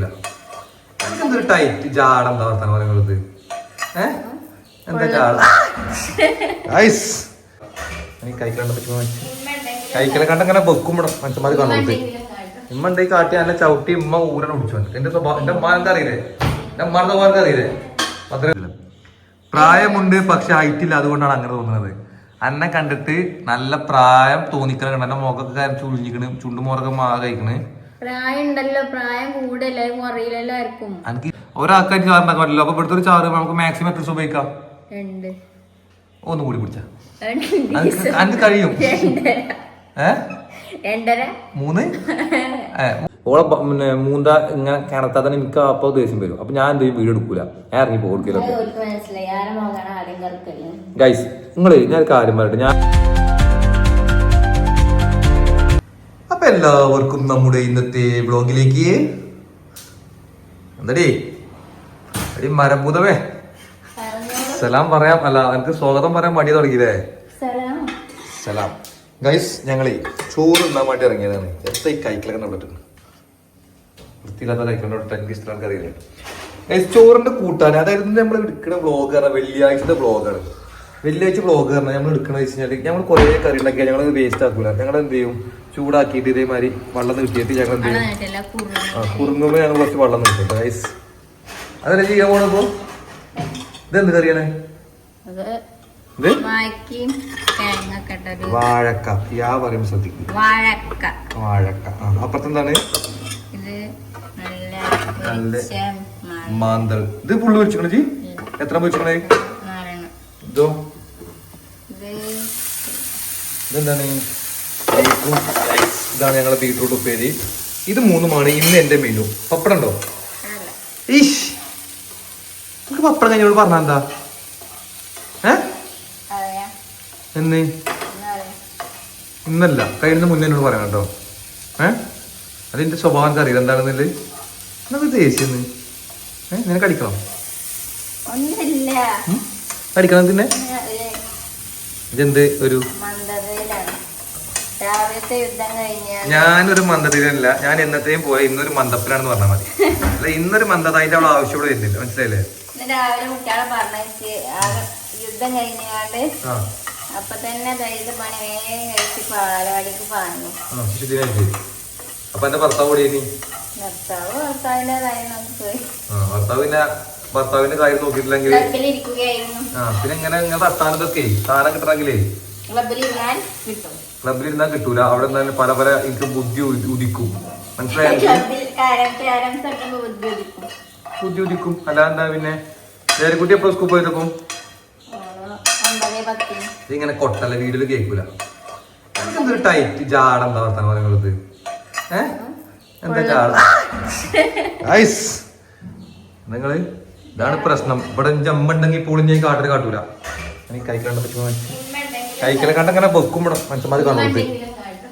കേൾക്കൂല എന്തൊരു ടൈറ്റ് ജാട എന്താ വർത്താനം പറയുന്നത് ഏഹ് എന്താ ജാട ഐസ് കൈക്കണ്ട കൈക്കലെ കണ്ടങ്ങനെ വെക്കുമ്പോഴും മനുഷ്യന്മാർ കാണുന്നത് ഉമ്മ ഉണ്ടെങ്കിൽ കാട്ടി നല്ല ചവിട്ടി ഉമ്മ ഊരനെ പിടിച്ചു എന്റെ സ്വഭാവം എന്റെ ഉമ്മ എന്താ അറിയില്ലേ? എന്റെ ഉമ്മാരുടെ സ്വഭാവം എന്താ അറിയില്ലേ? അത്രയും പ്രായമുണ്ട് പക്ഷെ ഹൈറ്റ് ഇല്ല. അതുകൊണ്ടാണ് അങ്ങനെ തോന്നുന്നത്. അന്നെ കണ്ടിട്ട് നല്ല പ്രായം തോന്നിക്കണ കണ്ട? എന്റെ മുഖമൊക്കെ ചുളിഞ്ഞിക്കണ് ചുണ്ടുമോറൊക്കെ മാറി കഴിക്കണ് പ്രായം ഉണ്ടല്ലോ പ്രായം കൂടല്ലേ കുറയില്ലല്ലോ ആർക്കും. എനിക്ക് ഒരാൾക്കായിട്ട് ചാറുണ്ടാക്കാൻ പറ്റില്ല. അപ്പൊ ഇവിടുത്തെ ഒരു ചാറ് നമുക്ക് മാക്സിമം എത്ര ദിവസം ഉപയോഗിക്കാം? രണ്ട്. ഒന്ന് കൂടി പിടിച്ച രണ്ട് അനക്ക് കഴിയും. ഏ? രണ്ടര? മൂന്ന്? ഏ, ഓളെ ബ- പിന്നെ മൂന്ത ഇങ്ങനെ കിണത്താ തന്നെ എനിക്ക് അപ്പൊ ദേഷ്യം വരും. അപ്പൊ ഞാൻ എന്തെങ്കിലും വീട് വീഡിയോ എടുക്കൂല. ഞാൻ ഇറങ്ങി പോകില്ല ഗൈസ് നിങ്ങൾ ഞാൻ കാര്യം പറയട്ടെ. ഞാൻ എല്ലാവർക്കും നമ്മുടെ ഇന്നത്തെ ബ്ലോഗിലേക്ക് എന്തടി? അടി മരഭൂതമേ സലാം പറയാം. അല്ല എനിക്ക് സ്വാഗതം പറയാൻ മടി തുടങ്ങിയില്ലേ? സലാം. ഗൈസ് ഞങ്ങളെ ചോറ് ഉണ്ടാൻ വേണ്ടി ഇറങ്ങിയതാണ്. എത്ര ഈ കൈക്കിലൊക്കെ വൃത്തിയില്ലാത്ത കൈക്കളുടെ എനിക്ക് ഇഷ്ടം അറിയില്ല? ഗൈസ് ചോറിന്റെ കൂട്ടാൻ. അതായത് നമ്മൾ എടുക്കുന്ന വ്ളോഗ് പറഞ്ഞാൽ വെള്ളിയാഴ്ചത്തെ വ്ളോഗാണ് വെള്ളിയാഴ്ച വ്ളോഗ് പറഞ്ഞാൽ നമ്മൾ എടുക്കണമെന്ന് വെച്ച് കഴിഞ്ഞാൽ ഞങ്ങൾ കുറേ കറി ഉണ്ടാക്കിയാൽ ഞങ്ങൾ വേസ്റ്റ് ആക്കൂല. ഞങ്ങൾ എന്ത് ചെയ്യും? ചൂടാക്കിയിട്ട് ഇതേമാതിരി വെള്ളം നീട്ടിയിട്ട് ഞങ്ങൾ എന്ത് ചെയ്യും? കുറുങ്ങുമ്പോൾ ഞങ്ങൾ കുറച്ച് വെള്ളം നീട്ടും റൈസ് അതല്ലേ ചെയ്യാൻ പോണപ്പോ ഇതെന്ത് കറിയാണ്? വാഴക്കും. യാ പറയും ശ്രദ്ധിക്കും. വാഴക്ക. വാഴക്ക. അപ്പുറത്തെന്താണ് നല്ല മാന്തൾ. ഇത് പുള്ളി വെച്ചിക്കണ ജി? എത്ര വെച്ചിക്കണേ ഇത് ഇതെന്താണ്? ബീറ്റ്റൂട്ട് ഇതാണ് ഞങ്ങളെ ബീറ്റ്റൂട്ട് ഉപ്പേരി. ഇത് മൂന്നുമാണ്. ഇന്ന് എന്റെ മെനു പപ്പടം ഉണ്ടോ. ഈഷ് നമുക്ക് പപ്പടം കഴിഞ്ഞോട് പറഞ്ഞ എന്താ? ഏ? എന്ന്? ഇന്നല്ല. കഴിഞ്ഞ മുന്നേ എന്നോട് പറയാം കേട്ടോ. ഏ? അതിന്റെ സ്വഭാവം എനിക്ക് അറിയില്ല. എന്താണെന്നില്ല നമുക്ക് ദേഷ്യം ഏ? നിനക്ക് അടിക്കണം? അടിക്കണം പിന്നെ ഇതെന്ത്? ഒരു മന്ദതയിലാണ് രാവിലത്തെ യുദ്ധം കഴിഞ്ഞാൽ ഞാനൊരു മന്ദത്തിലല്ല ഞാൻ എന്നത്തെയും പോയ ഇന്നൊരു മന്ദപ്പിലാണെന്ന് പറഞ്ഞാൽ മതി. അല്ല ഇന്നൊരു മന്ദത അതിന്റെ അവളെ ആവശ്യം ഇവിടെ വരുന്നില്ല മനസ്സിലായില്ലേ? രാവിലെ കുട്ടികളെ യുദ്ധം കഴിഞ്ഞാണ്ട് അപ്പൊ തന്നെ ദൈവ പണി വേഗം കഴിച്ച് പാലവാടിക്ക് പാഞ്ഞു. ആ ശരി അപ്പൊ എന്റെ ഭർത്താവ് കൂടി ഇനി? ഭർത്താവ് ഭർത്താവിന്റെ കാര്യം നോക്കി പോയി. ആ ഭർത്താവ് പിന്നെ ഭർത്താവിന്റെ കാര്യം നോക്കിയിട്ടില്ലെങ്കിൽ പിന്നെ ഇങ്ങനെ ഇങ്ങനെ തട്ടാനതൊക്കെ സാധനം കിട്ടണമെങ്കിലേ? ക്ലബിൽ ഞാൻ കിട്ടും. ക്ലബിൽ ഇരുന്നാൽ കിട്ടൂല. അവിടെ നിന്ന് പല പല എനിക്ക് ബുദ്ധി ഉദിക്കും. മനസ്സിലായി ബുദ്ധി ഉദിക്കും. അല്ലാതെ പിന്നെ? വേറെ എപ്പോഴും സ്കൂൾ പോയിരിക്കും ഓരോ ഒമ്പതേ ഇതിങ്ങനെ കൊട്ടല്ല വീട്ടിൽ കേൾക്കൂല എന്തൊരു ടൈറ്റ് ജാട എന്താ വർത്താനം പറയുന്നത് ഏഹ് എന്താ ജാട? ഐസ് നിങ്ങൾ ഇതാണ് പ്രശ്നം. ഇവിടെ ജമ്മുണ്ടെങ്കിൽ പോളിഞ്ഞ കാട്ടിൽ കാട്ടൂല എനിക്ക് കഴിക്കാണ്ട് പറ്റുമോ കൈക്കലെ കണ്ടങ്ങനെ വെക്കുമ്പോഴും മനുഷ്യന്മാർ കാണുന്നത്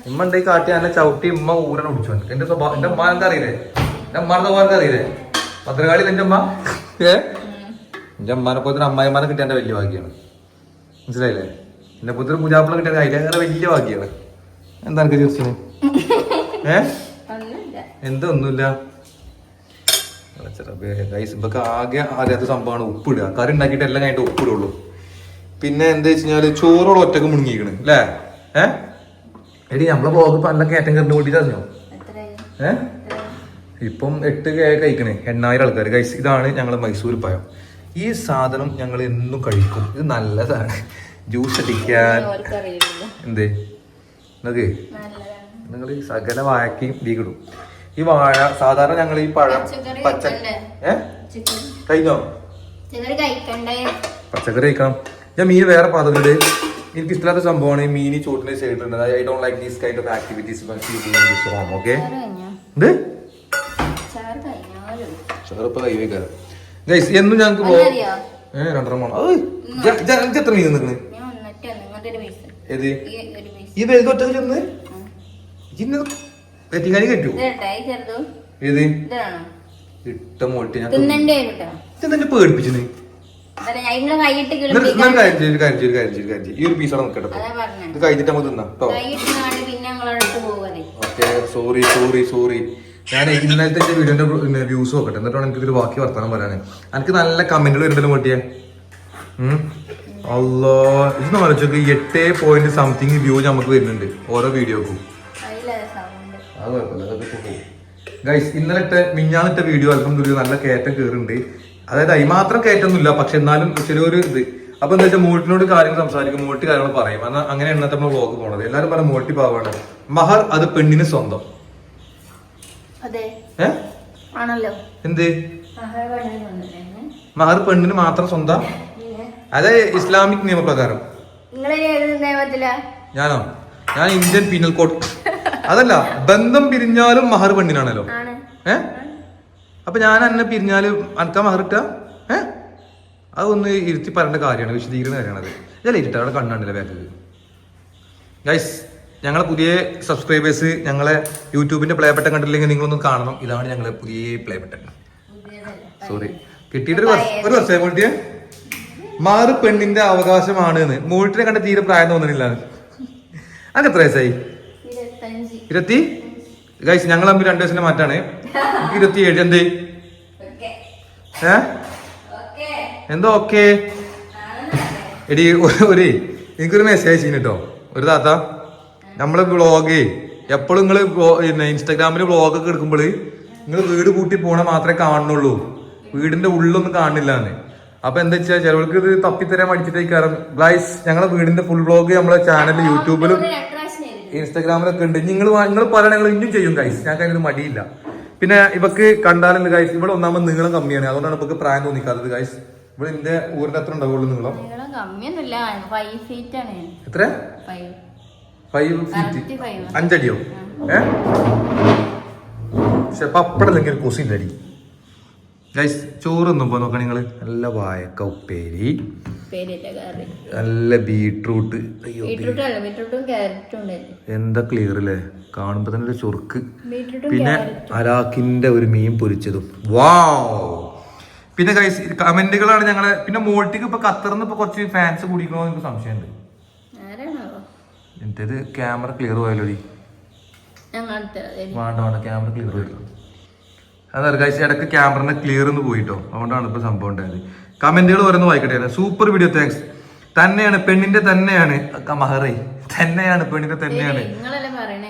ഉമ്മ ഉണ്ടെങ്കിൽ കാട്ടി അല്ല ചവിട്ടി ഉമ്മ ഊരനെ വന്നു എന്റെ സ്വഭാവം എന്റെ ഉമ്മ എന്താ അറിയില്ലേ? എന്റെ ഉമ്മാരുടെ സ്വഭാവം എന്താ അറിയില്ലേ? പത്രകാളി എന്റെ ഉമ്മ? ഏ? എന്റെ ഉമ്മാനെ പോലെ അമ്മായിമാരെ അമ്മായിമാനെ കിട്ടിയ എന്റെ വലിയ ഭാഗ്യമാണ് മനസ്സിലായില്ലേ? എന്റെ പുത്ര പൂജാപ്പിള കിട്ടിയ അതിലേറെ വലിയ ഭാഗ്യമാണ് എന്താ എനിക്ക് ചോദിച്ചത് ഏ? എന്തൊന്നുമില്ല? ഗൈസ് ഇപ്പൊക്കെ ആകെ അറിയാത്ത സംഭവമാണ് ഉപ്പിടുക. കറി ഉണ്ടാക്കിയിട്ട് എല്ലാം കഴിഞ്ഞിട്ട് ഉപ്പിടുള്ളൂ. പിന്നെ എന്താ വെച്ച് കഴിഞ്ഞാൽ ചോറോളം ഒറ്റയ്ക്ക് മുണുങ്ങിക്കണ് അല്ലേ? ഏഹ് എടി നമ്മളെ ബ്ലോഗ് പല നല്ല കയറ്റം കയറി കൂട്ടിട്ട് അറിഞ്ഞോ? എത്രയായി? ഏ? ഇപ്പം എട്ട് കേ കഴിക്കണേ എണ്ണായിരം ആൾക്കാർ കഴിച്ച് ഇതാണ് ഞങ്ങളെ മൈസൂർ പഴം ഈ സാധനം ഞങ്ങൾ എന്നും കഴിക്കും. ഇത് നല്ലതാണ്. ജ്യൂസ് അടിക്കാൻ. എന്തേ? നിങ്ങൾക്ക് നല്ലതാണ്. നിങ്ങൾ ഈ സകല വാഴക്കയും വീകിടും ഈ വാഴ സാധാരണ ഞങ്ങൾ ഈ പഴം പച്ചക്കറി പച്ച കഴിക്കണ്ടേ? ഏ? കഴിഞ്ഞോ കഴിക്കണ്ടേ? പച്ചക്കറി കഴിക്കണം. ഞാൻ മീൻ വേറെ പാത്രത്തിൽ. എനിക്ക് ഇഷ്ടമില്ലാത്ത സംഭവമാണ് ഈ മീനി ചോട്ടിന് ചെയ്തിട്ടുണ്ട് I don't like these kind of activities okay ചെറുപ്പം കൈ ഗൈസ് എന്നും ഞങ്ങൾക്ക് പോ ഒന്നറിയോ? ഏ രണ്ടര മണം എത്ര മീൻ നിൽക്കുന്നത് ഏത്? ഈ വലുത് ഒറ്റ ചെന്ന് തെറ്റിക്കാനി ഏത്? ഇട്ട മോട്ടി ഞാൻ പേടിപ്പിച്ചു ഈ ഒരു നിൽക്കട്ടെ. ഇത് നമുക്ക് തിന്നാം കേട്ടോ ഓക്കെ സോറി സോറി സോറി ഞാൻ ഇന്നലത്തെ എന്റെ വീഡിയോന്റെ വ്യൂസ് നോക്കട്ടെ. എന്നിട്ടാണ് എനിക്ക് ഇതിൽ ബാക്കി വർത്തമാനം പറയാന്. എനിക്ക് നല്ല കമന്റുകൾ വരുന്നുണ്ടല്ലോ മോട്ടിയെ. അല്ലോ ഇത് ആലോചിച്ചോക്ക് എട്ട് പോയിന്റ് സംതിങ് വ്യൂ നമുക്ക് വരുന്നുണ്ട് ഓരോ വീഡിയോക്കും. അത് കുഴപ്പമില്ല ഗൈസ് ഇന്നലെ ഇട്ട മിഞ്ഞാന്നിട്ട വീഡിയോ അൽഹംദുലില്ലാ നല്ല കയറ്റം കയറുന്നുണ്ട് അതായത് അതിമാത്രം കയറ്റൊന്നുമില്ല പക്ഷെ എന്നാലും ചെറിയൊരു ഇത്. അപ്പൊ എന്താ വെച്ചാൽ മോട്ടിനോട് കാര്യങ്ങൾ സംസാരിക്കും മോട്ടി കാര്യങ്ങൾ പറയും. എന്നാൽ അങ്ങനെ ഇന്നത്തെ നമ്മൾ വ്ളോഗ് പോണത്. എല്ലാരും പറഞ്ഞ മോട്ടി പാവാണ്. മഹർ അത് പെണ്ണിന് സ്വന്തം. അതെ. ആണല്ലോ. എന്ത്? മഹർ പെണ്ണിന് മാത്രം സ്വന്തം? അതെ ഇസ്ലാമിക് നിയമപ്രകാരം. ഞാനോ? ഞാൻ ഇന്ത്യൻ പീനൽ കോഡ്. അതല്ല ബന്ധം പിരിഞ്ഞാലും മഹർ പെണ്ണിനാണല്ലോ. ആണ്. ഏ? അപ്പൊ ഞാൻ എന്നെ പിരിഞ്ഞാൽ അനക്കാൻ മഹറിട്ട ഏ? അതൊന്ന് ഇരുത്തി പറയേണ്ട കാര്യമാണ് വിശദീകരണ കാര്യമാണ് അത്. ഇതല്ലേ ഇരുട്ട? അവിടെ കണ്ണാണ്ടില്ല ബാക്കിൽ ഗൈസ് ഞങ്ങളെ പുതിയ സബ്സ്ക്രൈബേഴ്സ് ഞങ്ങളെ യൂട്യൂബിന്റെ പ്ലേ ബട്ടൺ കണ്ടില്ലെങ്കിൽ നിങ്ങളൊന്ന് കാണണം. ഇതാണ് ഞങ്ങളെ പുതിയ പ്ലേ ബട്ടൺ സോറി കിട്ടിയിട്ട് ഒരു വർഷം കൂട്ടിയ മാറി പെണ്ണിന്റെ അവകാശമാണ് എന്ന് മോട്ടിനെ കണ്ട തീരെ പ്രായം തോന്നുന്നില്ല എത്ര വയസ്സായി? ഇരുപത്തി? ഗൈസ് ഞങ്ങൾ തമ്മിൽ രണ്ടു വയസ്സിന്റെ മാറ്റാണ്. എനിക്ക് ഇരുപത്തി ഏഴ് എന്ത് ഏ എന്തോ ഓക്കെ? എടി ഒരു എനിക്കൊരു മെസ്സേജ് അയച്ചു കേട്ടോ ഒരു താത്ത നമ്മളെ ബ്ലോഗ് എപ്പോഴും നിങ്ങൾ ഇൻസ്റ്റാഗ്രാമിൽ വ്ളോഗ് ഒക്കെ എടുക്കുമ്പോൾ നിങ്ങൾ വീട് കൂട്ടി പോണ മാത്രമേ കാണുന്നുള്ളൂ. വീടിന്റെ ഉള്ളൊന്നും കാണില്ല എന്ന് അപ്പൊ എന്താ വെച്ചാൽ ചിലവർക്ക് ഇത് തപ്പിത്തരാൻ മടിച്ചിട്ടേക്കാരം. ഗ്ലൈസ് ഞങ്ങളെ വീടിന്റെ ഫുൾ വ്ളോഗ് നമ്മളെ ചാനലിൽ യൂട്യൂബിലും ഇൻസ്റ്റാഗ്രാമിലൊക്കെ ഉണ്ട്. നിങ്ങൾ നിങ്ങൾ പറയണങ്ങൾ ഇനിയും ചെയ്യും ഗൈസ് ഞാൻ അതിന് മടിയില്ല. പിന്നെ ഇവക്ക് കണ്ടാലും ഗൈസ് ഇവിടെ ഒന്നാമത് നീളം കമ്മിയാണ്. അതുകൊണ്ടാണ് ഇവക്ക് പ്രായം തോന്നിക്കാത്തത് ഗൈസ് ഇവിടെ എന്റെ ഊരിന്റെ അത്ര ഉണ്ടാവുള്ളൂ നീളം. എത്ര? ഫൈവ് ഫീറ്റ് അഞ്ചടിയോ? ഏ? പക്ഷെ അപ്പൊ അപ്പഴല്ലെങ്കിൽ കൊസിന്റെ കുസില്ലടി. ഗൈസ് ചോറ് പോ നോക്കാം നിങ്ങൾ നല്ല വായക്ക ഉപ്പേരി. നല്ല ബീട്രൂട്ട്. എന്താ ക്ലിയർ അല്ലേ കാണുമ്പോ തന്നെ ഒരു ചൊറുക്ക്. പിന്നെ അലാക്കിന്റെ ഒരു മീൻ പൊരിച്ചതും. വാവ് പിന്നെ ഗൈസ് കമന്റുകളാണ് ഞങ്ങളെ പിന്നെ മോൾട്ടിക്ക് ഇപ്പൊ കത്തർന്ന് ഇപ്പൊ കുറച്ച് ഫാൻസ് കൂടിക്കണോ എനിക്ക് സംശയമുണ്ട്. എന്റേത് ക്യാമറ ക്ലിയർ പോയാലോ വേണ്ട വേണ്ട ക്യാമറ ക്ലിയർ പോയില്ലോ അതാണ് ഗൈസ് ഇടയ്ക്ക് ക്യാമറന്റെ ക്ലിയർ ഒന്ന് പോയിട്ടോ. അതുകൊണ്ടാണ് ഇപ്പൊ സംഭവം ഉണ്ടായത്. കമന്റുകൾ ഓരോന്ന് വായിക്കട്ടെ സൂപ്പർ വീഡിയോ താങ്ക്സ് തന്നെയാണ് പെണ്ണിന്റെ തന്നെയാണ് മഹറേ തന്നെയാണ് പെണ്ണിന്റെ തന്നെയാണ്.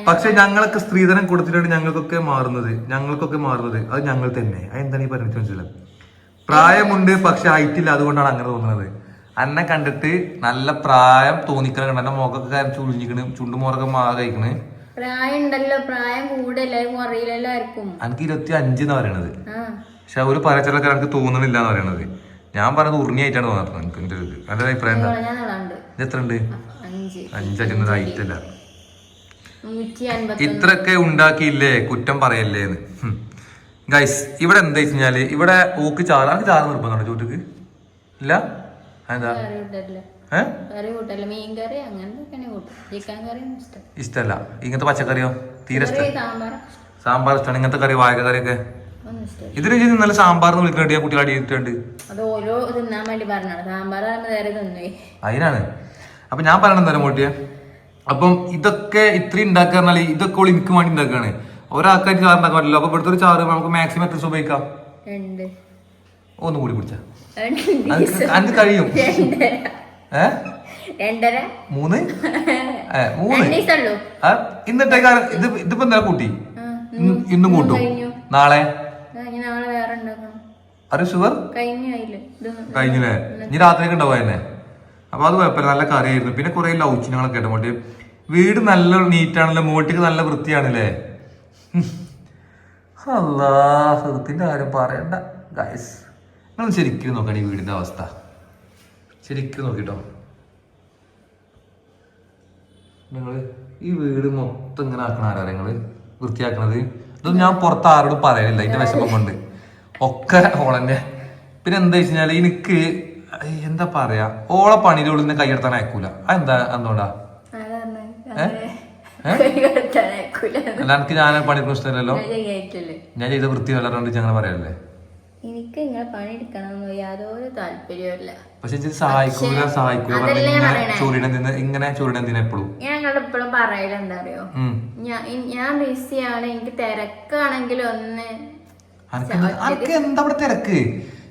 പക്ഷെ ഞങ്ങളൊക്കെ സ്ത്രീധനം കൊടുത്തിട്ടാണ് ഞങ്ങൾക്കൊക്കെ മാറുന്നത്. ഞങ്ങൾക്കൊക്കെ മാറുന്നത്. അത് ഞങ്ങൾ തന്നെ. അതെന്താണ് ഈ പറഞ്ഞിട്ട് മനസ്സിലാവും പ്രായമുണ്ട് പക്ഷെ ഹൈറ്റില്ല അതുകൊണ്ടാണ് അങ്ങനെ തോന്നുന്നത്. അന്നെ കണ്ടിട്ട് നല്ല പ്രായം തോന്നിക്കണം. കണ്ടെ? മുഖമൊക്കെ ചുളിഞ്ഞിക്കണ് ചുണ്ടുമോറൊക്കെ മാറി കഴിക്കണ് പ്രായം ഉണ്ടല്ലോ പ്രായം കൂടല്ലേ ആർക്കും. എനിക്ക് ഇരുപത്തി അഞ്ച് എന്നാ പറയണത്. പക്ഷെ ഒരു പറച്ചിലൊക്കെ എനിക്ക് തോന്നണില്ല എന്ന് പറയണത്. ഞാൻ പറഞ്ഞത് ഉറിഞ്ഞായിട്ടാണ് തോന്നാത്തത് എനിക്ക് എന്റെ ഇത്. നല്ല അഭിപ്രായം എന്താ? ഇത് എത്ര ഉണ്ട് അഞ്ച് അഞ്ചടിയൊന്നും ഹൈറ്റ് അല്ല നൂറ്റി അൻപത്തി ഇത്രയൊക്കെ ഉണ്ടാക്കിയില്ലേ? കുറ്റം പറയല്ലേ ഗൈസ് ഇവിടെ എന്താ വെച്ചാൽ ഇവിടെ ഓക്ക് ചാറ് ആർക്ക് ചാറ് നിർബന്ധമുണ്ടോ ചോട്ടിക്ക്? ഇല്ല? എന്താ കറി കറി കറി കറി ഇഷ്ടല്ല. ഇങ്ങനത്തെ പച്ചക്കറിയോ? തീരെ സാമ്പാർ ഇഷ്ടമാണ്. ഇങ്ങനത്തെ കറി വാഴ കറിയൊക്കെ? ഒക്കെ ഇതിന് ഇന്നലെ സാമ്പാർ എന്ന് വിളിക്കണ്ടി ഞാൻ കുട്ടികൾ അടിയിട്ടുണ്ട് അതിനാണ്. അപ്പൊ ഞാൻ പറഞ്ഞ നേരം മോട്ടിയെ? അപ്പം ഇതൊക്കെ ഇത്രയും ഉണ്ടാക്കുക പറഞ്ഞാൽ ഇതൊക്കെ ഓൾ എനിക്ക് വേണ്ടി ഉണ്ടാക്കുകയാണ്. ഒരാൾക്കാർക്ക് ചാറ് ഉണ്ടാക്കാൻ പറ്റില്ല. അപ്പൊ ഇവിടുത്തെ ഒരു ചാറ് നമുക്ക് മാക്സിമം എത്ര ദിവസം ഉപയോഗിക്കാം? ഒന്നും കൂടി കുടിച്ചാ അത് കഴിയും. രണ്ടര? മൂന്ന്? മൂന്ന്. ഇന്നത്തെ കാലം ഇത് ഇതിപ്പോ എന്താ കൂട്ടി? ഇന്നും കൂട്ടും. നാളെ? അറി അത് ഷുഗർ കഴിഞ്ഞില്ലേ ഇനി രാത്രിയൊക്കെ ഉണ്ടാവും തന്നെ. അപ്പൊ അത് കുഴപ്പമില്ല നല്ല കറിയായിരുന്നു. പിന്നെ കുറെ ലൗച്ചിനങ്ങളൊക്കെ കേട്ടോ മോട്ടി. വീട് നല്ല നീറ്റാണല്ലോ മോട്ടിക്ക് നല്ല വൃത്തിയാണല്ലേ അല്ലാ സുഹൃത്തിന്റെ കാര്യം പറയണ്ട. ഗൈസ് നിങ്ങൾ ശരിക്കും നോക്കണം ഈ വീടിന്റെ അവസ്ഥ. ശരിക്കും നോക്കിട്ടോ. നിങ്ങൾ ഈ വീട് മൊത്തം ഇങ്ങനെ ആക്കണ ആരാ നിങ്ങൾ? വൃത്തിയാക്കണത്? ഇതൊന്നും ഞാൻ പുറത്ത് ആരോടും പറയലില്ല ഇതിന്റെ വിഷമം കൊണ്ട്. ഒക്കെ ഓളന്നെ. പിന്നെ എന്താ വെച്ചാൽ എനിക്ക് എന്താ പറയാ? ഓളെ പണിയിലുള്ള ഉള്ളിൽ കൈയെടുത്താൻ അയക്കൂല. അതെന്താ എന്തുകൊണ്ടാ അല്ല എനിക്ക് ഞാൻ പണിക്കുന്ന ഇഷ്ടമല്ലല്ലോ. ഞാൻ ചെയ്ത വൃത്തി വല്ലാണ്ട് ഞങ്ങൾ പറയല്ലേ? എനിക്ക് ഇങ്ങനെ പണിയെടുക്കണമെന്നോ യാതൊരു താല്പര്യമില്ല പക്ഷെ സഹായിക്കൂല സഹായിക്കൂല ഇങ്ങനെ എപ്പോഴും ഞാൻ എപ്പോഴും പറയല എന്താ അറിയോ ഞാൻ ഞാൻ ആണ് എനിക്ക് തിരക്കാണെങ്കിൽ ഒന്ന് അനക്ക് എന്താ അവിടെ തിരക്ക്?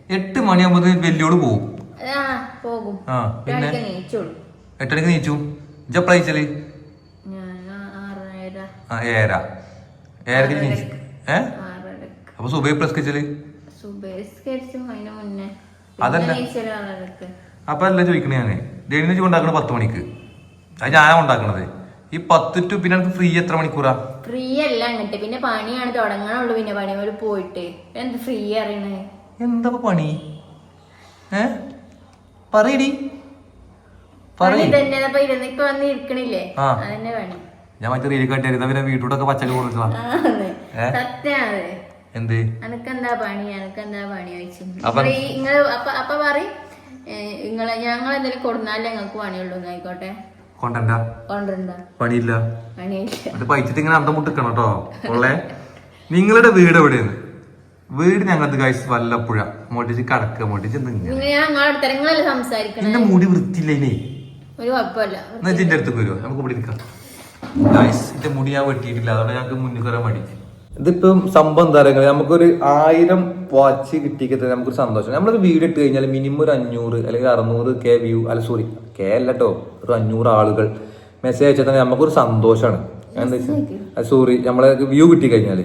എട്ട് മണിയാകുമ്പോ വെല്ലോട് പോകും. പോകും പിന്നെ? നീച്ചു ആ ഏര ഏരക്ക് നീച്ചു ഏ? ആറരക്ക്. അപ്പൊ സുബൈ പ്ലസ് കിച്ചൽ സുബേസ്കരിച്ചും അതിന് മുന്നേ അതല്ല. അപ്പൊ അല്ല ചോദിക്കണേ ഞാൻ? ഡെയിലി വെച്ച് ഉണ്ടാക്കണ പത്ത് മണിക്ക്. അത് ഞാനാ ഉണ്ടാക്കണത് ഈ പത്ത് ടു പിന്നെ എനിക്ക് ഫ്രീ എത്ര മണിക്കൂറാ? ഫ്രീ അല്ല അങ്ങട്ട്. പിന്നെ പണിയാണ് തുടങ്ങാനുള്ളൂ പിന്നെ. പണി പോലെ പോയിട്ട്. എന്ത് ഫ്രീ അറിയണേ? എന്താ പണി? ഏ? പറയടി. ഞാൻ മറ്റേ റീൽ കട്ടിയായിരുന്നു പിന്നെ വീട്ടിലൊക്കെ പച്ചക്കറി കൊടുത്തതാ ആന്ന്. എന്ത്? എനക്കെന്താ പണി? എനക്കെന്താ പണി ചോദിച്ചു. നിങ്ങൾ അപ്പൊ പറയും. നിങ്ങളെ ഞങ്ങൾ എന്തെങ്കിലും കൊടുന്നാലേ ഞങ്ങൾക്ക് പണിയുള്ളൂ. ആയിക്കോട്ടെ കൊണ്ടണ്ട കൊണ്ടണ്ട പണിയില്ല. പണിയില്ല. പൈച്ചിട്ട് ഇങ്ങനെ അന്തം മുട്ടിക്കണം കേട്ടോ ഉള്ളേ നിങ്ങളുടെ വീട് എവിടെയാണ്? വീട് ഞങ്ങളത് കഴിച്ച് വല്ലപ്പുഴ. മോട്ടിച്ച് കടക്ക മോട്ടിച്ച് നിങ്ങൾ അടുത്ത് എന്റെ മുടി വൃത്തിയില്ല ഇനി. ഒരു കുഴപ്പമില്ല. എന്നാ അടുത്തേക്ക് വരുമോ നമുക്ക് ഇവിടെ നിൽക്കാം ഗൈസ് എന്റെ മുടി ഞാൻ വെട്ടിയിട്ടില്ല. അതുകൊണ്ട് ഞങ്ങൾക്ക് മുന്നിൽ കയറാൻ മടി ഇതിപ്പം സംഭവം എന്താ പറയുക നമുക്കൊരു ആയിരം വാച്ച് കിട്ടിക്കത്തെ നമുക്കൊരു സന്തോഷം. നമ്മളൊരു വീഡിയോ ഇട്ട് കഴിഞ്ഞാൽ മിനിമം ഒരു അഞ്ഞൂറ് അല്ലെങ്കിൽ അറുന്നൂറ് കെ വ്യൂ അല്ല സോറി കെ അല്ല കേട്ടോ ഒരു അഞ്ഞൂറ് ആളുകൾ മെസ്സേജ് അയച്ചാൽ തന്നെ നമുക്കൊരു സന്തോഷമാണ് എന്താ വെച്ചാൽ സോറി നമ്മളെ വ്യൂ കിട്ടി കഴിഞ്ഞാൽ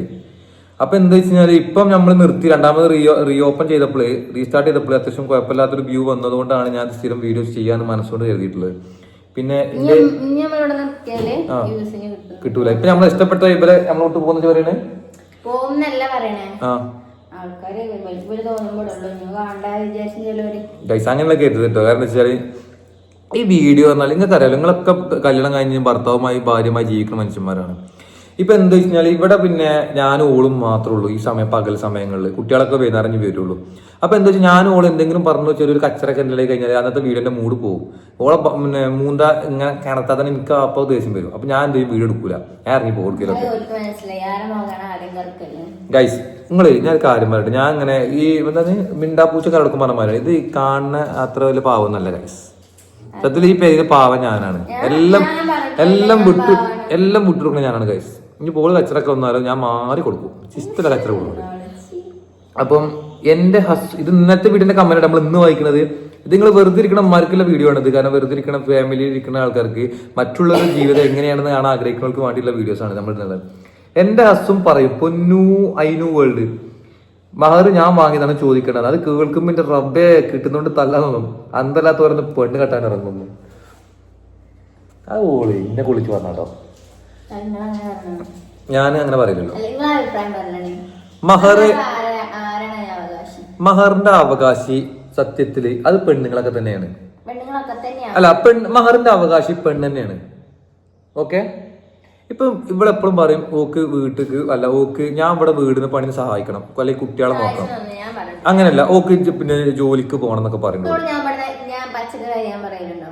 അപ്പൊ എന്താ വെച്ച് കഴിഞ്ഞാൽ ഇപ്പം നമ്മൾ നിർത്തി. രണ്ടാമത് റീ റീഓപ്പൺ ചെയ്തപ്പോൾ റീസ്റ്റാർട്ട് ചെയ്തപ്പോൾ അത്യാവശ്യം കുഴപ്പമില്ലാത്തൊരു വ്യൂ വന്നതുകൊണ്ടാണ് ഞാൻ സ്ഥിരം വീഡിയോസ് ചെയ്യാന്ന് മനസ്സുകൊണ്ട് കരുതിയിട്ടുള്ളത്. പിന്നെ കിട്ടൂല. ഇപ്പൊ നമ്മൾ ഇഷ്ടപ്പെട്ട ഇവരെ നമ്മളോട്ട് പോകുന്ന ചോരയാണ് പറയണേ. ആൾക്കാര് തോന്നുമ്പോഴുള്ളൂ നിങ്ങൾ കാണണ്ട വിചാരിച്ചും ചിലവര് ഗൈസ് അങ്ങനെയുള്ള കേട്ടോ കാരണം വെച്ചാൽ ഈ വീഡിയോ പറഞ്ഞാൽ നിങ്ങൾക്ക് അറിയാലോ. നിങ്ങളൊക്കെ കല്യാണം കഴിഞ്ഞ് ഭർത്താവുമായി ഭാര്യമായി ജീവിക്കുന്ന മനുഷ്യന്മാരാണ്. ഇപ്പൊ എന്താ വെച്ചാൽ ഇവിടെ പിന്നെ ഞാനും ഓളും മാത്രമേ ഉള്ളൂ ഈ സമയം പകൽ സമയങ്ങളിൽ കുട്ടികളൊക്കെ വൈകുന്നേരം വരുള്ളൂ. അപ്പൊ എന്താ വെച്ചാൽ ഞാനും ഓളും എന്തെങ്കിലും പറഞ്ഞു വെച്ചാൽ ഒരു കച്ചറൊക്കെ എന്തെങ്കിലും കഴിഞ്ഞാൽ അന്നത്തെ വീടിന്റെ മൂഡ് പോകും. ഓളെ പിന്നെ മൂന്ത ഇങ്ങനെ കിണത്താൽ തന്നെ എനിക്ക് അപ്പോൾ ദേഷ്യം വരും. അപ്പൊ ഞാൻ എന്തെങ്കിലും വീട് എടുക്കൂല. ഞാൻ ഇറങ്ങി പോകും അത് ഓർക്ക് മനസ്സിലായി. ആരെ ആരും കറക്കല്ലേ ഗൈസ് നിങ്ങൾ ഞാൻ ഒരു കാര്യം പറയട്ടെ. ഞാൻ ഇങ്ങനെ ഈ എന്താ മിണ്ടാപ്പൂച്ച കടക്കും പറഞ്ഞ മാതിരി ഇത് ഈ കാണുന്ന അത്ര വലിയ പാവമൊന്നല്ല ഗൈസ് സത്യത്തിൽ ഈ പേര് പാവം ഞാനാണ്. എല്ലാം എല്ലാം വിട്ടു എല്ലാം വിട്ടുകൊടുക്കുന്ന ഞാനാണ് ഗൈസ് ഇനി ബോൾ കച്ചറൊക്കെ വന്നാലും ഞാൻ മാറി കൊടുക്കും. ചിസ്തല കച്ചറ കൊടുക്കും. അപ്പം എന്റെ ഹസ് ഇത് ഇന്നത്തെ വീടിന്റെ കമന്റ് നമ്മൾ ഇന്ന് വായിക്കുന്നത്. ഇത് നിങ്ങൾ വെറുതെ ഇരിക്കണ അമ്മമാർക്കുള്ള വീഡിയോ ആണ് ഇത്. കാരണം വെറുതെ ഇരിക്കണ ഫാമിലി ഇരിക്കുന്ന ആൾക്കാർക്ക് മറ്റുള്ളവരുടെ ജീവിതം എങ്ങനെയാണെന്ന് കാണാൻ ആഗ്രഹിക്കുന്നവർക്ക് വേണ്ടിയുള്ള വീഡിയോസ് ആണ് നമ്മൾ ഇടുന്നത്. ഹസ്സും പറയും പൊന്നു ഐനു വേൾഡ് മഹർ ഞാൻ വാങ്ങിയതാണ് ചോദിക്കേണ്ടത് അത് കേൾക്കുമ്പോൾ എന്റെ റബ്ബെ കിട്ടുന്നോണ്ട് തല്ലാന്നൊന്നും തോന്നും. അന്തല്ലാത്തവരൊന്ന് പെണ്ണ് കെട്ടാൻ ഇറങ്ങുന്നു. അത് ഓളി എന്നെ കുളിച്ച് പറഞ്ഞോ ഞാൻ അങ്ങനെ പറയില്ലല്ലോ മഹർ മഹറിന്റെ അവകാശി സത്യത്തിൽ അത് പെണ്ണുങ്ങളൊക്കെ തന്നെയാണ്. അല്ല പെൺ മഹറിന്റെ അവകാശി പെണ്ണ് തന്നെയാണ്. ഓക്കെ? ഇപ്പം ഇവിടെ എപ്പോഴും പറയും ഓക്ക് വീട്ടിക്ക് അല്ല ഓക്ക് ഞാൻ ഇവിടെ വീടിന് പണിന് സഹായിക്കണം. അല്ലെങ്കിൽ കുട്ടികളെ നോക്കണം. അങ്ങനല്ല ഓക്ക് പിന്നെ ജോലിക്ക് പോകണം എന്നൊക്കെ പറയുന്നത് പറയലുണ്ടോ?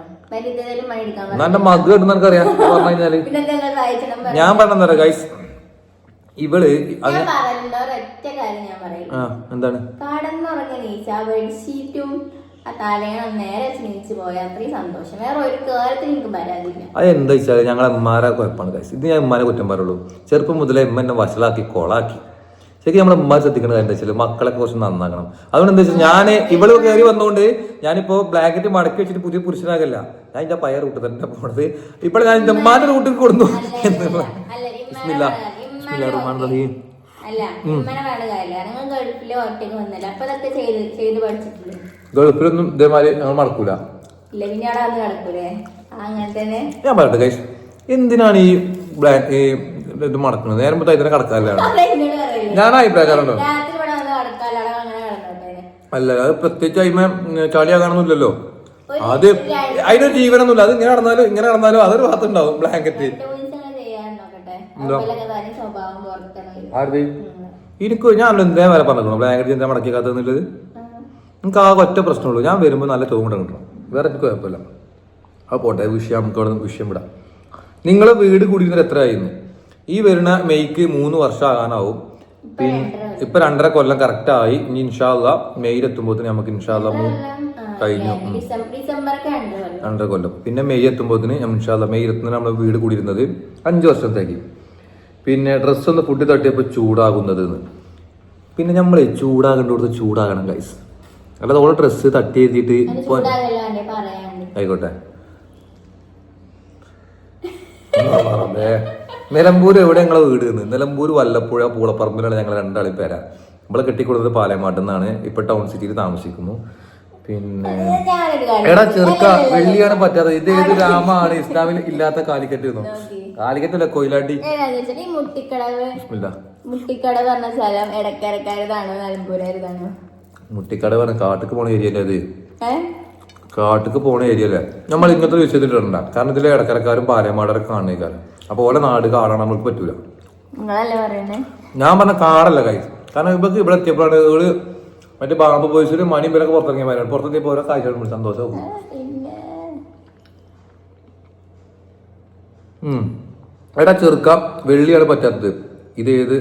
എന്റെ മഗ് കിട്ടുന്ന എനിക്കറിയാം. പറഞ്ഞു കഴിഞ്ഞാൽ. ഞാൻ പറഞ്ഞ ഗൈസ് ഇവൾ എന്താണ്? കടന്നുറങ്ങി നീച്ച ബെഡ്ഷീറ്റും ആ തലേണം നേരെ വെച്ച് നീച്ച് സന്തോഷം. വേറെ ഒരു കാര്യത്തിന് എനിക്ക് പരാതിയില്ല. അത് എന്താ വെച്ചാൽ ഞങ്ങളെ ഉമ്മാരെ കുഴപ്പമാണ് ഇത് ഞാൻ ഉമ്മാനെ കുറ്റം പറയുള്ളൂ. ചെറുപ്പം മുതലേ ഉമ്മ എന്നെ വഷളാക്കി കൊളാക്കി. ശരിക്കും നമ്മൾ ഉമ്മ ശ്രദ്ധിക്കേണ്ട കാര്യം എന്താ വെച്ചാൽ മക്കളെ കുറച്ച് നന്നാക്കണം. അതുകൊണ്ട് എന്താ വെച്ചാൽ ഞാൻ ഇവൾ കയറി വന്നുകൊണ്ട് ഞാനിപ്പോ ബ്ലാങ്കറ്റ് മടക്കി വെച്ചിട്ട് പുതിയ പുരുഷനാകല്ല. ഞാൻ എന്റെ പയ റൂട്ട് തന്നെ പോണത്. ഇപ്പോൾ ഞാൻ എന്റെ ഉമ്മാന്റെ റൂട്ടിൽ കൊടുന്നു ഗൾഫിലൊന്നും ഇതേമാതിരി ഞങ്ങൾ മടക്കൂല. ഞാൻ പറയട്ടെ എന്തിനാണ് ഈ ബ്ലാക്ക് ഈ ഇത് മടക്കണം. നേരം മുതൽ ഇതിനെ കടക്കാറില്ല? ഞാൻ അഭിപ്രായക്കാരുണ്ടോ അല്ല അത് പ്രത്യേകിച്ച് അതിമ ചളിയാകാണൊന്നുമില്ലല്ലോ അത് അതിനൊരു ജീവനൊന്നുമില്ല. അത് ഇങ്ങനെ നടന്നാലും ഇങ്ങനെ നടന്നാലും അതൊരു ഭാഗത്തുണ്ടാവും ബ്ലാങ്കറ്റ്. നോക്കട്ടെ. സ്വഭാവം പുറത്തണം ആരുടെ എനിക്ക് ഞാൻ എന്തേ വരെ പറഞ്ഞു ബ്ലാങ്കറ്റ് എന്താ മടക്കി കാത്തുന്നുള്ളത് എനിക്ക് ആ ഒറ്റ പ്രശ്നമുള്ളൂ. ഞാൻ വരുമ്പോൾ നല്ല തോന്നിട്ട് കിട്ടണം വേറെ എനിക്ക് കുഴപ്പമില്ല. ആ പോട്ടെ വിഷയം നമുക്ക് അവിടെ വിഷയം വിടാം. നിങ്ങളെ വീട് കുടിക്കുന്നത് എത്ര ആയിരുന്നു ഈ വരുന്ന മെയ്ക്ക് മൂന്ന് വർഷം ആകാനാവും പിന്നെ ഇപ്പൊ രണ്ടര കൊല്ലം കറക്റ്റ് ആയി. ഇനി ഇൻഷാല്ല മെയ്യിൽ എത്തുമ്പോൾ നമുക്ക് ഇൻഷാല്ല കഴിഞ്ഞു. രണ്ടര കൊല്ലം. പിന്നെ മെയ് എത്തുമ്പോഴത്തിന് ഇൻഷാല്ല മെയ് ഇരുപത്തിന് നമ്മൾ വീട് കൂടിയിരുന്നത് അഞ്ച് വർഷത്തേക്ക്. പിന്നെ ഡ്രസ്സ് ഒന്ന് ഫുഡ് തട്ടിയപ്പോൾ ചൂടാകുന്നത് പിന്നെ നമ്മളെ ചൂടാകേണ്ട കൊടുത്ത് ചൂടാകണം ഗൈസ് അല്ലാതെ ഓരോ ഡ്രസ്സ് തട്ടി എഴുതിയിട്ട് ആയിക്കോട്ടെ. നിലമ്പൂർ എവിടെ ഞങ്ങളെ വീട് നിന്ന് നിലമ്പൂർ വല്ലപ്പുഴ പൂളപ്പറമ്പിലാണ് ഞങ്ങൾ രണ്ടാളി പേര നമ്മളെ കെട്ടിക്കൊടുത്തത് പാലമാട്ടിൽ നിന്നാണ് ഇപ്പൊ ടൗൺ സിറ്റിയിൽ താമസിക്കുന്നു. പിന്നെ എടാ ചെറുക്ക വെള്ളിയാണ് പറ്റാതെ ഇത് ഏത് രാമാണ്? ഇസ്ലാമിൽ ഇല്ലാത്ത കാലിക്കറ്റ് ഇരുന്നു കാലിക്കറ്റല്ല കൊയിലാണ്ടി. മുട്ടിക്കടവ് പറഞ്ഞ സ്ഥലം ഇടക്കരക്കാരതാണോ പറഞ്ഞ കാട്ടിക്ക് പോണ ഏരിയ അല്ലേ അത് കാട്ടിക്ക് പോണ ഏരിയ അല്ലേ? നമ്മൾ ഇങ്ങനത്തെ വിഷയത്തിൽ കാരണം ഇതിലെ ഇടക്കരക്കാരും പാലമാടൊക്കെ കാണുന്നേക്കാരം. അപ്പൊ ഓലെ നാട് കാണാൻ നമ്മൾക്ക് പറ്റൂല. ഞാൻ പറഞ്ഞ കാടല്ല കൈ കാരണം ഇവർക്ക് ഇവിടെ എത്തിയപ്പോഴാണ് ഇവൾ മറ്റേ ബാമ്പ് ബോയ്സിൽ മണി പേരൊക്കെ പുറത്തിറങ്ങിയമാരാണ് പുറത്തെത്തിയപ്പോ ഓരോ കാഴ്ച കാണുമ്പോൾ സന്തോഷവും ആ, ഉം. എടാ ചെറുക്ക വെള്ളിയാണ് പറ്റാത്തത്. ഇത് ഏത്?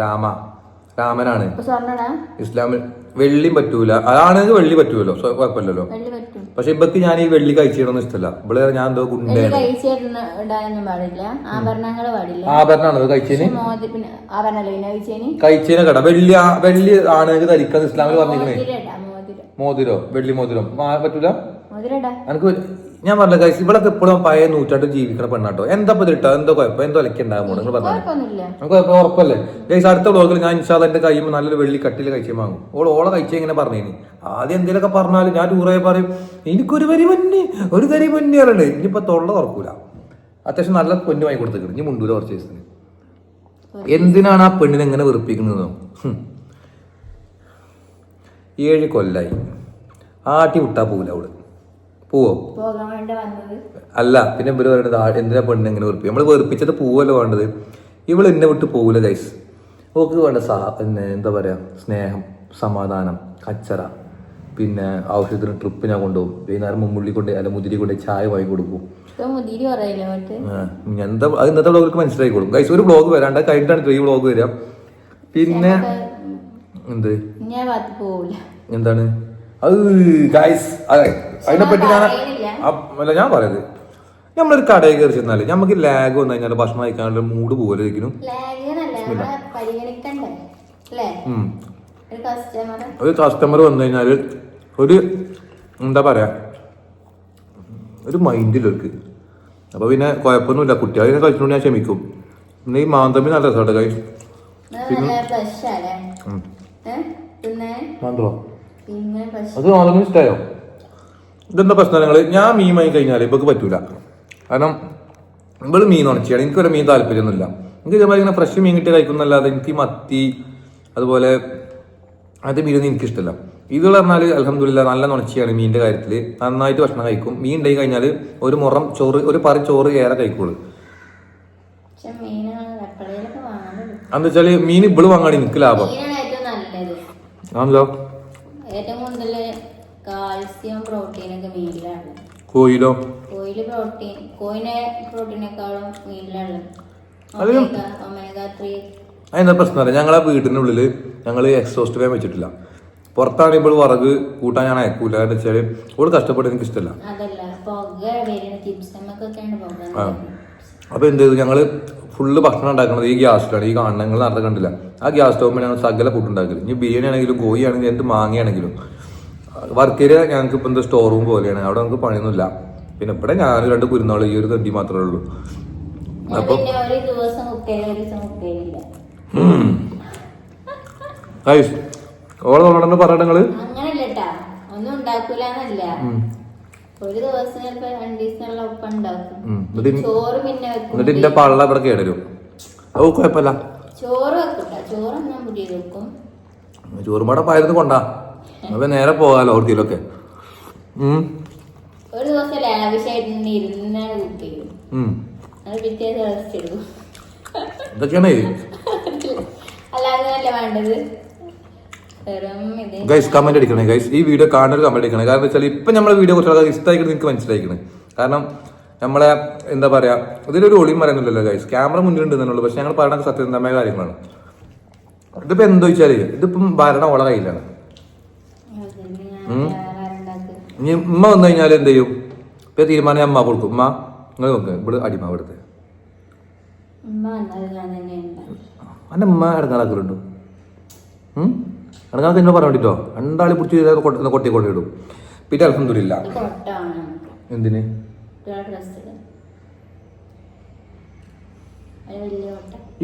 രാമ. രാമനാണ്. ഇസ്ലാമിൽ വെള്ളിയും പറ്റൂല. അതാണെങ്കിൽ വെള്ളി പറ്റൂലോ കുഴപ്പമില്ലല്ലോ. പക്ഷെ ഇവക്ക് ഞാൻ ഈ വെള്ളി കഴിച്ചിടണമെന്ന് ഇഷ്ടമല്ല ഇവിടെ ഞാൻ എന്തോ പാടില്ല. ആഭരണാണ് പിന്നെ കഴിച്ചതിന് കട വെള്ളി വെള്ളി ആണെങ്കിൽ ധരിക്കാൻ ഇസ്ലാമിൽ പറഞ്ഞിരിക്കണേ മോതിരം. വെള്ളി മോതിരം. പറ്റൂല? എനിക്ക് ഞാൻ പറഞ്ഞ കൈസ് ഇവിടെ എപ്പോഴും പഴയ നൂറ്റാട്ട് ജീവിക്കണ പെണ്ണാട്ടോ. എന്താ ഇപ്പൊ ഇതിട്ടോ എന്തോ കുഴപ്പം? എന്തോ ഒലക്കുണ്ടാകുമോ നിങ്ങൾ പറഞ്ഞു കുഴപ്പം ഉറപ്പല്ലേ? ഗൈസ് അടുത്ത ബ്ലോഗിൽ ഞാൻ ഇൻഷാൽ എന്റെ കൈ നല്ലൊരു വെള്ളി കട്ടിൽ കഴിച്ചു വാങ്ങും. ഓൾ ഓളെ കഴിച്ചേ ഇങ്ങനെ പറഞ്ഞേനി. ആദ്യം എന്തെങ്കിലുമൊക്കെ പറഞ്ഞാലും ഞാൻ ടൂറായി പറയും എനിക്കൊരു വരി പൊന്നി ഒരു തരി പൊന്നി പറയണ്ടേ. ഇനിയിപ്പോ തൊള്ള തുറക്കൂല. അത്യാവശ്യം നല്ല പൊന്നു വാങ്ങി കൊടുത്തേക്കണം ഇനി മുണ്ടൂല കുറച്ച് ദിവസത്തിന്. എന്തിനാണ് ആ പെണ്ണിനെ എങ്ങനെ വെറുപ്പിക്കുന്നത് ഏഴ് കൊല്ലായി. ആട്ടി വിട്ടാ പോകില്ല അവൾ. പോവോ? അല്ല പിന്നെ ഇവർ പറയുന്നത് എന്തിനാ പെണ്ണ് ഇങ്ങനെ വെറുപ്പിക്കും നമ്മൾ വെറുപ്പിച്ചത് പോവല്ലോ വേണ്ടത്? ഇവൾ എന്നെ വിട്ട് പോവില്ല ഗൈസ് ഓക്ക് വേണ്ട സഹ പിന്നെ എന്താ പറയാ സ്നേഹം സമാധാനം കച്ചറ. പിന്നെ ആവശ്യത്തിന് ട്രിപ്പ് ഞാൻ കൊണ്ടുപോകും. വൈകുന്നേരം മുമ്മുള്ളി കൊണ്ട് അല്ല മുതിരി കൊണ്ട് ചായ വാങ്ങി കൊടുക്കും. എന്താ അത് ഇന്നത്തെ വ്ളോഗിലേക്ക് മനസ്സിലായിക്കോളും. ഗൈസ് ഒരു ബ്ലോഗ് വരാണ്ട് കഴിഞ്ഞിട്ടാണ് ഈ ബ്ലോഗ് വരാം പിന്നെ എന്ത്? എന്താണ്? അത് ഗൈസ് അതെ അതിനെപ്പറ്റി ഞാൻ അല്ല ഞാൻ പറയുന്നത് നമ്മളൊരു കടയിൽ കയറി ചെന്നാൽ നമുക്ക് ലാഗ് വന്നു കഴിഞ്ഞാൽ ഭക്ഷണം കഴിക്കാനുള്ള മൂഡ് പോലെ ഒരു കസ്റ്റമർ വന്നു കഴിഞ്ഞാൽ ഒരു എന്താ പറയാ ഒരു മൈൻഡിലേക്ക് അപ്പൊ പിന്നെ കുഴപ്പമൊന്നുമില്ല കുട്ടികൾ അതിനെ കഴിച്ചുകൊണ്ട് ഞാൻ ക്ഷമിക്കും. പിന്നെ ഈ മാന്തമ്പി നല്ല രസമാണ് കൈ പിന്നെ? മാന്തളോ? അത് മാന്തമ്പി ഇഷ്ടമായോ ഇതെന്താ പ്രശ്നം നിങ്ങൾ ഞാൻ മീൻ വാങ്ങി കഴിഞ്ഞാൽ ഇവക്ക് പറ്റൂല. കാരണം ഇവൾ മീൻ ഉണച്ചിയാണ്. എനിക്ക് ഒരു മീൻ താല്പര്യമൊന്നുമില്ല. എനിക്ക് ഇതേപോലെ ഇങ്ങനെ ഫ്രഷ് മീൻ കിട്ടി കഴിക്കുന്നല്ലാതെ എനിക്ക് മത്തി അതുപോലെ അത് മീനൊന്നും എനിക്കിഷ്ടമല്ല ഇത് പറഞ്ഞാൽ അലഹമില്ല നല്ല നുണച്ചിയാണ് മീനിന്റെ കാര്യത്തിൽ നന്നായിട്ട് ഭക്ഷണം കഴിക്കും. മീൻ ഉണ്ടായി കഴിഞ്ഞാൽ ഒരു മുറം ചോറ് ഒരു പറി ചോറ് ഏറെ കഴിക്കുള്ളൂ. എന്താ വെച്ചാൽ മീൻ ഇവൾ വാങ്ങാണ് എനിക്ക് ലാഭം. ആണല്ലോ. കാൽസ്യം പ്രോട്ടീൻ ഒക്കെ മീനിലാണ് കോയിലോ? കോയിൽ പ്രോട്ടീൻ കോയിനെ പ്രോട്ടീനേക്കാളും മീനിലാണ് ഒമേഗ ത്രീ അതെന്താ പ്രശ്നം അറിയാം? ഞങ്ങളെ വീടിനുള്ളിൽ ഞങ്ങൾ എക്സോസ്റ്റ് ഫാൻ വെച്ചിട്ടില്ല. പുറത്താണ് ഇപ്പോൾ വറക് കൂട്ടാൻ ഞാൻ അയക്കൂല. എന്ന് വെച്ചാൽ ഓട് കഷ്ടപ്പെട്ട് എനിക്ക് ഇഷ്ടമല്ല. ആ. അപ്പൊ എന്ത് ചെയ്തു? ഞങ്ങൾ ഫുള്ള് ഭക്ഷണം ഉണ്ടാക്കുന്നത് ഈ ഗ്യാസിലാണ് ഈ കാണുന്ന നിങ്ങൾ നടത്ത കണ്ടില്ല. ആ ഗ്യാസ് സ്റ്റോവിൽ ഞങ്ങൾ സകല ഫുഡ് ഉണ്ടാക്കൽ. ഇനി ബിരിയാണി ആണെങ്കിലും കോഴി ആണെങ്കിലും എന്ത് മാങ്ങയാണെങ്കിലും. വർക്ക് ഏരിയ ഞങ്ങൾക്ക് ഇപ്പം എന്താ സ്റ്റോർ റൂം പോലെയാണ്. അവിടെ നമുക്ക് പണിയൊന്നുമില്ല. പിന്നെ ഇവിടെ ഞാൻ രണ്ട് കുരുന്നാൾ ഈ ഒരു തെണ്ടി മാത്രമേ ഉള്ളൂ. അപ്പൊ ഓളെ തോന്നണമെന്ന് പറയട്ടെ നിങ്ങൾ. എന്നിട്ട് എന്റെ പള്ള ഇവിടെ കേടരും ഓ കുഴപ്പമില്ല. ചോറ് ചോറ് ചോറുപാടെ പായിരുന്നു കൊണ്ടാ. അപ്പൊ നേരെ പോകാലോ ഓർത്തിയിലൊക്കെ ഉം. ഒരു ദിവസം ലാവിഷായിട്ട് ഇങ്ങനെ ഇരുന്ന് കുക്ക് ചെയ്യും ഉം. അത് പിറ്റേ റെസ്റ്റ് എടുക്കും. ഇതൊക്കെയാണ് ഇത്. അല്ലാതെ അല്ല വേണ്ടത്. വെറും ഇത്. ഗൈസ് കമന്റ് അടിക്കണേ. ഗൈസ് ഈ വീഡിയോ കാണുന്നവർ കമന്റ് അടിക്കണേ. കാരണം വെച്ചാൽ ഇപ്പൊ നമ്മളെ വീഡിയോ കുറച്ച് ഇഷ്ടമായിട്ട് നിങ്ങൾക്ക് മനസ്സിലായിക്കണേ. കാരണം നമ്മളെ എന്താ പറയാ ഇതിലൊരു ഒളിയും പറയുന്നില്ലല്ലോ ഗൈസ് ക്യാമറ മുന്നിലുണ്ട് എന്നുള്ളൂ. പക്ഷെ ഞങ്ങൾ പറയുന്നത് സത്യസന്ധമായ കാര്യങ്ങളാണ്. ഇതിപ്പോ എന്തോ വെച്ചാൽ ഇതിപ്പം ഭരണ ഉള്ള കയ്യിലാണ് അതിന് ഞാൻ വേറെ ഉണ്ടാക്കും ഇനി ഉമ്മ വന്നു കഴിഞ്ഞാൽ എന്ത് ചെയ്യും? ഇപ്പൊ തീരുമാനം അമ്മ കൊടുക്കും. ഉമ്മ നിങ്ങൾ നോക്ക് ഇവിടെ അടിമ ഇവിടുത്തെ. എന്റെ ഉമ്മ ഇടങ്ങാറാക്കലുണ്ടോ. ഇടങ്ങാർക്ക് എന്നോട് പറയാൻ വേണ്ടിട്ടോ? രണ്ടാളി പിടിച്ച് കൊട്ടി കൊണ്ടിടും പിന്നെ അലഹമില്ല എന്തിന്?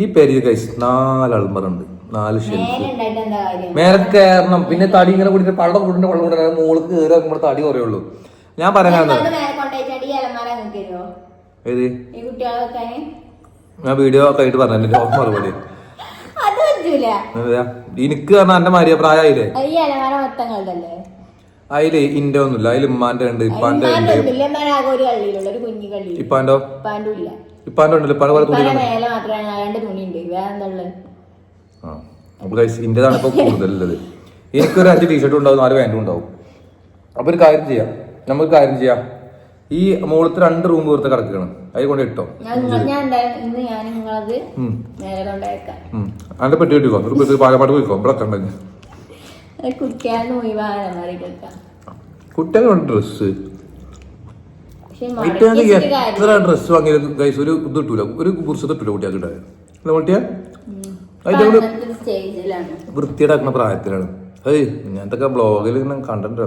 ഈ പേര് കഴിച്ച് നാല് അൾമറുണ്ട് നാല് ഷെൽഫ് മേലെ കയറണം. പിന്നെ തടി ഇങ്ങനെ കൂടിയിട്ട് പള്ളം കൂടിന്റെ പള്ളം കൂടെ മോൾ കയറി നമ്മുടെ തടി കുറയുള്ളൂ. ഞാൻ തരുമോ ഏത്? ഞാൻ വീഡിയോ ഒക്കെ ആയിട്ട് പറഞ്ഞു മറുപടി അത് പറ്റൂല. എനിക്ക് പറഞ്ഞാൽ എന്റെ മാരിയ പ്രായമായില്ലേ അതിൽ ഇന്റെ ഒന്നുമില്ല അതിൽ ഉമ്മാന്റെ ഉണ്ട് ഇപ്പാന്റെ ഉണ്ട്. ഇപ്പാന്റോ? ഇപ്പാന്റെ ഉണ്ടല്ലോ ഇപ്പാന്റെ കുറെ ഉള്ളത് ഗൈസ് ഇന്റേതാണ് ഇപ്പോൾ കൂടുതലുള്ളത്. എനിക്കൊരു അഞ്ച് ടീഷർട്ടും ഉണ്ടാവും നാല് പാന്റും ഉണ്ടാവും. അപ്പോൾ ഒരു കാര്യം ചെയ്യാം. നമുക്ക് കാര്യം ചെയ്യാം. ഈ മുകളിലത്തെ രണ്ട് റൂം വീർത്ത് കിടക്കണം അതിൽ കൊണ്ട് ഇട്ടോ. അതിന്റെ പെട്ടി കിട്ടിക്കോ? ഒരു പെട്ടി പാലപ്പാട് പോയിക്കോ? ഇവിടെ ഡ്രസ് വെക്കാം കുട്ടികളുടെ ഡ്രസ്സ് മടക്കി എത്ര ഡ്രസ്സ് വാങ്ങിയത് ഗൈസ് ഒരു ഇത് കിട്ടൂല. ഒരു കുറിച്ച് കിട്ടൂല അല്ല കുട്ടിയാ അതിന്റെ വൃത്തിയേടാക്കുന്ന പ്രായത്തിലാണ്. ഏയ് ഇങ്ങനത്തെ ബ്ലോഗിൽ ഇങ്ങനെ കണ്ടിട്ടുണ്ട്.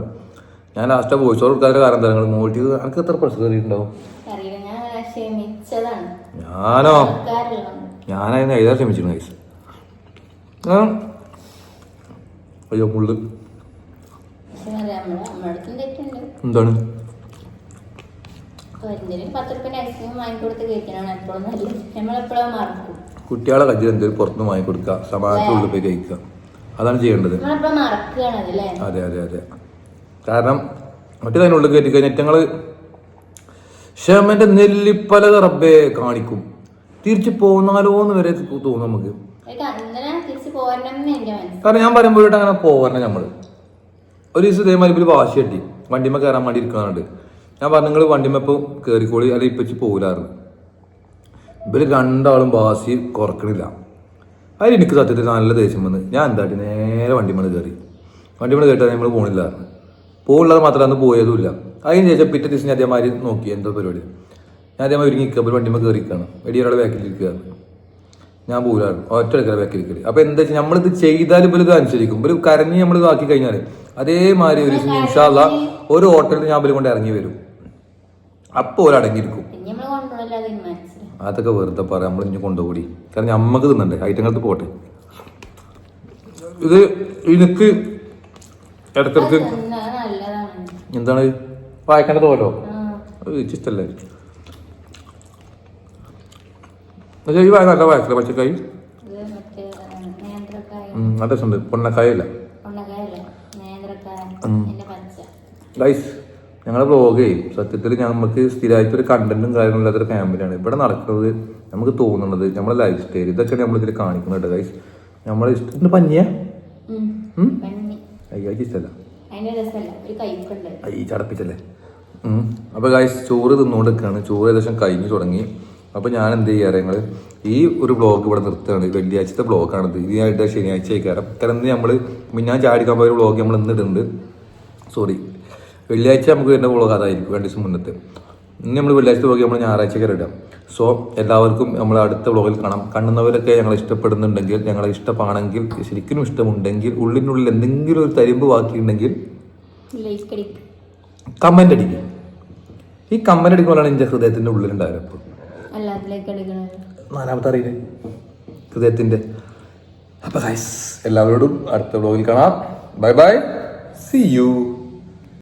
ഞാൻ ലാസ്റ്റ് വോയിസ് ഓവർ കൊടുക്കാതെ കാരണം എന്താ? നിങ്ങൾ മോട്ടി എനിക്ക് എത്ര പ്രശ്നം കയറിയിട്ടുണ്ടാവും ഞാനോ? ഞാനതിന് എഴുതാൻ ക്ഷമിച്ചിരുന്നു ഗൈസ് അയ്യോ മുള്ളു എന്താണ്? പത്ത് റുപ്യ ഐസ്ക്രീം വാങ്ങിക്കൊടുത്ത് കഴിക്കാനാണ് എപ്പോഴും നല്ലത്. നമ്മളെപ്പോഴും മറക്കും. കുട്ടികളെ കജ്ജിൽ എന്തെങ്കിലും പുറത്തുനിന്ന് വാങ്ങിക്കൊടുക്കുക കൊടുക്കുക ഉള്ളിൽ പോയി കഴിക്കുക. അതാണ് ചെയ്യേണ്ടത്. അതെ അതെ അതെ. കാരണം മറ്റേ അതിനുള്ളിൽ കയറ്റി കഴിഞ്ഞാൽ ഞങ്ങൾ ക്ഷമന്റെ നെല്ലിപ്പല റബ്ബെ കാണിക്കും. തിരിച്ചു പോന്നാലോന്ന് വരെ തോന്നും നമുക്ക്. കാരണം ഞാൻ പറയുമ്പോഴായിട്ട് അങ്ങനെ പോകണം നമ്മൾ ഒരു ദിവസം ഇതേമാതിരി വാശി കെട്ടി. വണ്ടിമ്മ കയറാൻ വേണ്ടി ഇരിക്കുന്നുണ്ട് ഞാൻ പറഞ്ഞു നിങ്ങൾ വണ്ടിമ്മ ഇപ്പോൾ കയറിക്കോളി അല്ലെങ്കിൽ ഇപ്പച്ചി പോകില്ലായിരുന്നു ഇവർ രണ്ടാളും വാശി കുറക്കണില്ല. അതിൽ എനിക്ക് സത്യത്തിൽ നല്ല ദേഷ്യം വന്ന് ഞാൻ എന്താട്ടി നേരെ വണ്ടിമണ് കയറി വണ്ടിമണ് കേട്ടാൽ നമ്മൾ പോണില്ലായിരുന്നു പോകുള്ളത് മാത്രമേ അന്ന് പോയതുമില്ല. അതിന് ശേഷം പിറ്റേ ദിവസം ഞാൻ അതേമാതിരി നോക്കി എന്തോ പരിപാടി. ഞാൻ അതേമാതിരി ഒരുങ്ങി നിൽക്കുക വണ്ടിമ കയറിക്കാണ് വെടി ഒരാളെ ബാക്കിലിരിക്കുകയാണ് ഞാൻ പോരാണ് ഒറ്റ എടുക്കല ബാക്കിലിരിക്കൽ അപ്പോൾ എന്താ വെച്ചാൽ നമ്മളിത് ചെയ്താൽ ഇപ്പോൾ ഇത് അനുസരിക്കും. ഒരു കരഞ്ഞ് നമ്മൾ ഇതാക്കി കഴിഞ്ഞാൽ അതേമാതിരി ഒരു ഇൻഷാല്ല ഒരു ഹോട്ടലിൽ ഞാൻ ഇവർ കൊണ്ട് ഇറങ്ങി വരും. അപ്പോൾ ഒരു അതൊക്കെ വെറുതെ പറയാം നമ്മൾ ഇനി കൊണ്ടുപോയി കാരണം നമ്മക്ക് തിന്നണ്ടേ ഐറ്റങ്ങൾക്ക് പോട്ടെ. ഇത് എനിക്ക് ഇടക്കിടക്ക് എന്താണ്? വായിക്കേണ്ടത് പോലോ ഇഷ്ടല്ലേ? പക്ഷേ ഈ വായ നല്ല വായക്കില്ല പച്ചക്കായി? അതെ ഉണ്ട് പൊണ്ണക്കായല്ല? ഗൈസ് ഞങ്ങളുടെ ബ്ലോഗേ സത്യത്തിൽ നമുക്ക് സ്ഥിരമായിട്ട് ഒരു കണ്ടന്റും കാര്യങ്ങളില്ലാത്തൊരു ഫാമിലിയാണ് ഇവിടെ നടക്കുന്നത് നമുക്ക് തോന്നുന്നത് നമ്മുടെ ലൈഫ് സ്റ്റൈൽ ഇതൊക്കെയാണ് നമ്മൾ ഇതിൽ കാണിക്കുന്നത് ഗൈസ് നമ്മളെ ഇഷ്ടത്തിന് പഞ്ഞിയ? ഉം. ഉം? പന്നി അയ്യോ ഇഷ്ടമല്ല അയ്യ ചടപ്പിച്ചല്ലേ? അപ്പോൾ അപ്പൊ ഗൈസ് ചോറ് തിന്നുകൊണ്ട് നിൽക്കുകയാണ് ചോറ് ഏകദേശം കഴിഞ്ഞു തുടങ്ങി. അപ്പൊ ഞാൻ എന്ത് ചെയ്യാറ് ഞങ്ങൾ ഈ ഒരു ബ്ലോഗ് ഇവിടെ നിർത്തുകയാണ്. വെള്ളിയാഴ്ചത്തെ ബ്ലോഗാണിത് ഇതിനായിട്ട് ശനിയാഴ്ച ആയിക്കാരം. കാരണം ഇന്ന് നമ്മൾ ഞാൻ ചാടിക്കാൻ പോയ ബ്ലോഗ് നമ്മൾ ഇന്ന് ഇടുന്നുണ്ട്. സോറി വെള്ളിയാഴ്ച നമുക്ക് വരുന്ന വ്ളോഗ് അതായിരിക്കും രണ്ട് ദിവസം മുന്നത്തെ. ഇന്ന് നമ്മൾ വെള്ളിയാഴ്ച പോകുക നമ്മൾ ഞായറാഴ്ച ഇടാം സോ എല്ലാവർക്കും നമ്മൾ അടുത്ത വ്ളോഗിൽ കാണാം. കാണുന്നവരൊക്കെ ഞങ്ങളെ ഇഷ്ടപ്പെടുന്നുണ്ടെങ്കിൽ ഞങ്ങളെ ഇഷ്ടമാണെങ്കിൽ ശരിക്കും ഇഷ്ടമുണ്ടെങ്കിൽ ഉള്ളിനുള്ളിൽ എന്തെങ്കിലും ഒരു തരിമ്പ് ബാക്കിയുണ്ടെങ്കിൽ കമന്റ് അടിക്കും. ഈ കമന്റ് അടിക്കുമ്പോഴാണ് എന്റെ അതിലേക്ക് അടിക്കണത് നാലാമത്തെ അറിയില്ലേ? ഹൃദയത്തിന്റെ അപ്പോൾ ഗൈസ് എല്ലാവരോടും അടുത്ത വ്ളോഗിൽ കാണാം. Bye bye C U